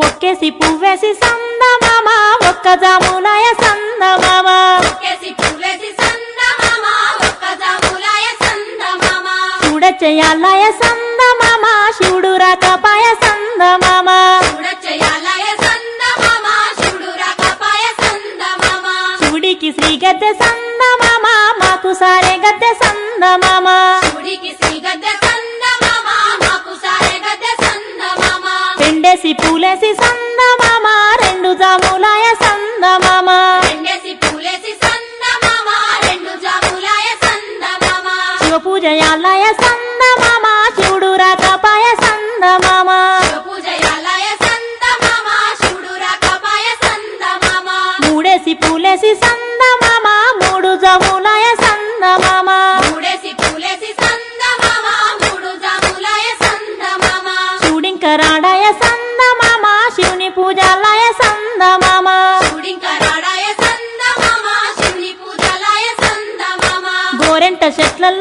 ఒక్కేసి పువ్వేసి సందమామా ఒక్క జామునాయ సందమామా. చూడ చేయాలయ సందమామా శివుడు ese.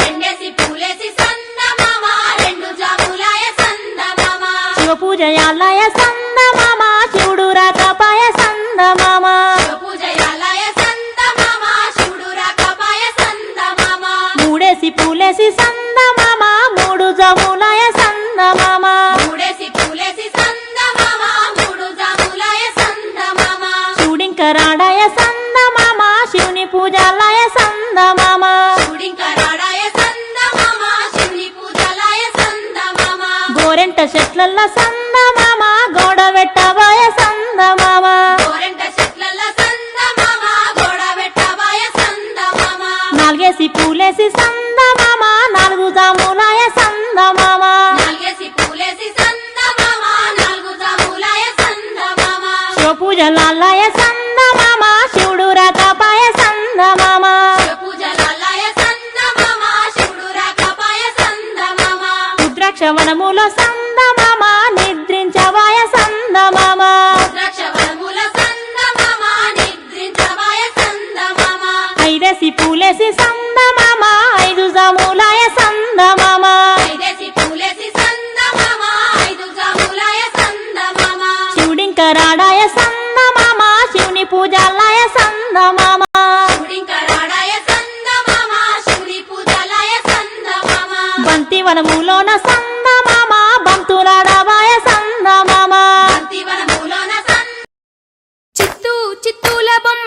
రెండేసి పూలేసి సందమామ రెండు జాములాయ సందమామ శివ పూజయాలయ సందమామ శివుడు రాకపాయ సందమామ మూడేసి పూలేసి సందమామ మూడు జాములాయ సందమామ రాడాయ స సందమామ? నిద్రించవాయ ఐదసి పూలేసి సందమామ? ఐదు శివుని పూజాలాయ సందమామ? బంతి వనములోన సందమ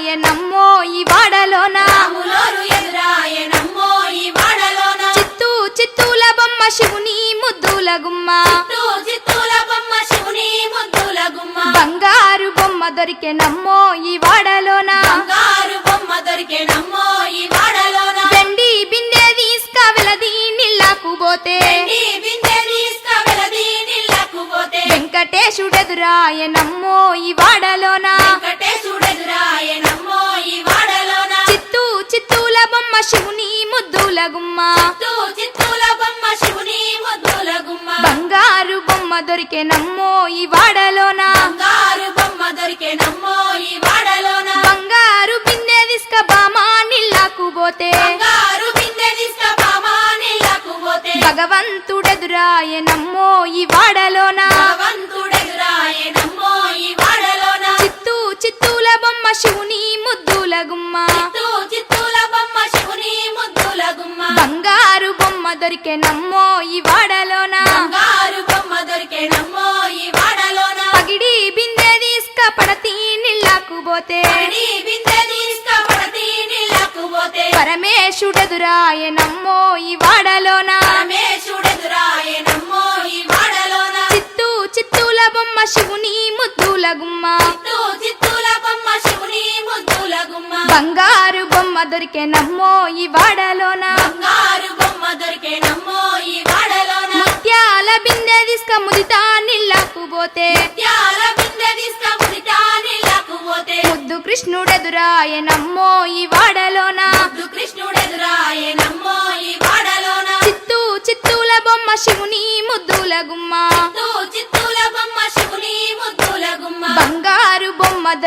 ఎదురాయనమ్మో ఈ వాడలోన? చిత్తూ చిత్తూల బొమ్మ శివుని ముద్దుల గుమ్మ. బంగారు బొమ్మ దొరికే నమ్మో ఈ వాడలోన? వెండి బిందె తీసుక నిల్లాకు పోతే. వెంకటేశుడెదురాయనమ్మో ఈ వాడలోనా? శివుని ముద్దుల గుమ్మ. బొమ్మ బంగారు బొమ్మ దొరికెనమ్మో ఈ వాడలోన? బంగారు బొమ్మ దొరికేనమ్మో ఈ వాడలోన? బంగారు బిందె తీసుక బామా నీళ్ళకు పోతే. బంగారు బిందె తీసుక బామా నీళ్ళకు పోతే. భగవంతుడెదురాయనమ్మో ఈ వాడలోన? బంగారు బొమ్మ దొరికెనమ్మో ఈ వాడలోన? బంగారు బొమ్మ దొరికేనమ్మో ఈ వాడలోన? పగిడి బిందె తీసుక పడతి నీళ్ళకు పోతే. బిందె తీసుక పడతి నీళ్ళకు పోతే. పరమేశుడెదురాయనమ్మో ఈ వాడలోన? పరమేశుడెదురాయనమ్మో ఈ వాడలోన? చిత్తూ చిత్తూల బొమ్మ శివుని ముద్దుల గుమ్మ. చిత్తూ చిత్తూల బొమ్మ శివుని ముద్దుల గుమ్మ. బంగారు బొమ్మ దొరికెనమ్మో ఈ వాడలోన